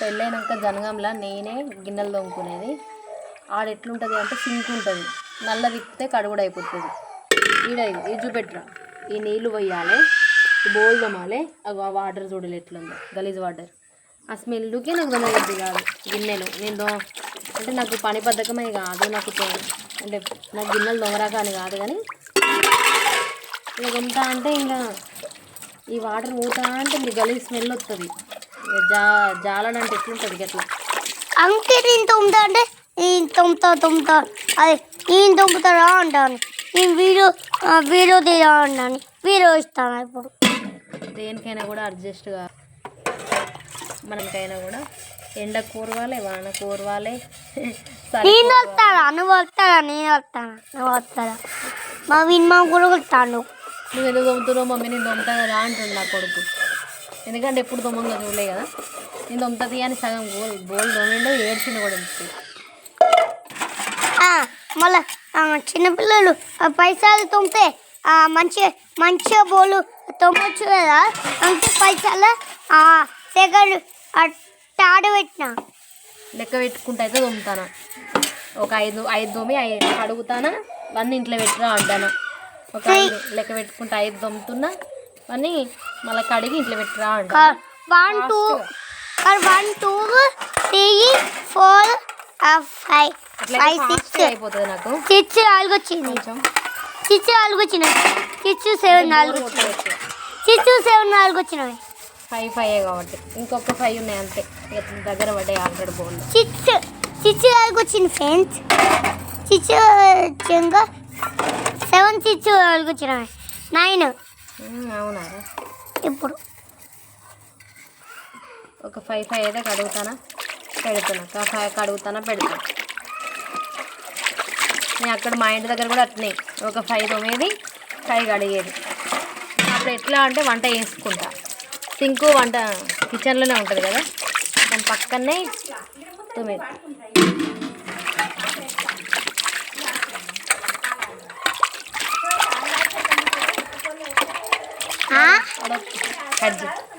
పెళ్ళైనాక జనగంలా నేనే గిన్నెలు తోముకునేది. ఆడ ఎట్లుంటుంది అంటే సింక్ ఉంటుంది. నల్ల తిప్పితే కడుగుడు అయిపోతుంది. ఈడ ఇది చూపెట్టరా. ఈ నీళ్ళు పోయాలి బోల్ తోమాలి అవి ఆ వాటర్ చూడలే ఎట్లుందో గలీజ్ వాటర్. ఆ స్మెల్కి నాకు దొంగబుద్ధి కాదు గిన్నెలు. నేను దో అంటే నాకు పని బద్ధకమే కాదు నాకు అంటే నాకు గిన్నెలు దొంగరాక అని కాదు కానీ ఇక దొంగతా అంటే ఇంకా ఈ వాటర్ పోతా అంటే మీ గలీజ్ స్మెల్ వస్తుంది జా జాలడంటే ఎట్లుంటుంది అట్లా? అంకే నేను తొమ్మిది అంటే నేను తొమ్మిది తొమ్మిది అదే నేను తొమ్మిదిరా అంటాను. నేను వీడియో వీడియో తీరా అంటాను. వీడియో ఇస్తాను ఇప్పుడు? దేనికైనా కూడా అడ్జస్ట్గా మనకైనా కూడా ఎండ కూరవాలి వాన కూరవాలి నేను వస్తానా నువ్వు వస్తారా నేను వస్తానా నువ్వు వస్తారా మా విన్మా కూడా వస్తాను నువ్వు ఎందుకు తొమ్ముతున్నావు మమ్మీ నేను తొమ్ముతా కదా నా కొడుకు. ఎందుకంటే ఎప్పుడు తొమ్మంగా చూడలే కదా. నేను తొమ్ముతుంది అని సగం బోల్ బోల్ తొమ్మిండు ఏడ్చిండు కూడా ఇంటికి మళ్ళా చిన్నపిల్లలు ఆ, పైసలు తొమ్మితే ఆ, మంచిగా బోలు తొమ్మొచ్చు కదా. అంటే పైసలు సెకండ్ తాడు పెట్టిన. లెక్క పెట్టుకుంటూ అయితే తొమ్ముతాను ఒక ఐదు ఐదు తొమ్మి ఐదు కడుగుతానా అన్నీ ఇంట్లో పెట్టినా అంటాను. ఒక ఐదు లెక్క పెట్టుకుంటూ ఐదు తొమ్ముతున్నా అన్నీ మళ్ళీ కడిగి ఇంట్లో పెట్టిరా one two one two three four five five six అయిపోతుంది నాకు. సిక్స్ నాలుగు వచ్చింది సిక్స్ నాలుగు వచ్చినాయి సిక్స్ సెవెన్ నాలుగు. వచ్చినాయి సిక్స్ సెవెన్ నాలుగు వచ్చినాయి ఫైవ్ ఫైవ్ కాబట్టి. ఇంకొక ఫైవ్ ఉన్నాయి అంతే. దగ్గర పడ్డాయి ఆల్రెడీ బోల్ సిక్స్ సిక్స్ నాలుగు వచ్చింది ఫ్రెండ్స్ సిక్స్ సెవెన్ సిక్స్ నాలుగు వచ్చినాయి నైన్ అవునా? ఇప్పుడు. ఒక ఫైవ్ ఫైవ్ అయితే కడుగుతానా? పెడుతున్నా ఫైవ్ కడుగుతానా? పెడతాను. నేను అక్కడ మా ఇంటి దగ్గర కూడా అట్నే. ఒక ఫైవ్ తొమ్మిది ఫైవ్ కడిగేది అప్పుడు ఎట్లా అంటే వంట చేసుకుంటా. సింకు వంట కిచెన్లోనే ఉంటుంది కదా? దాని పక్కనే తొమ్మిది. 好了开始。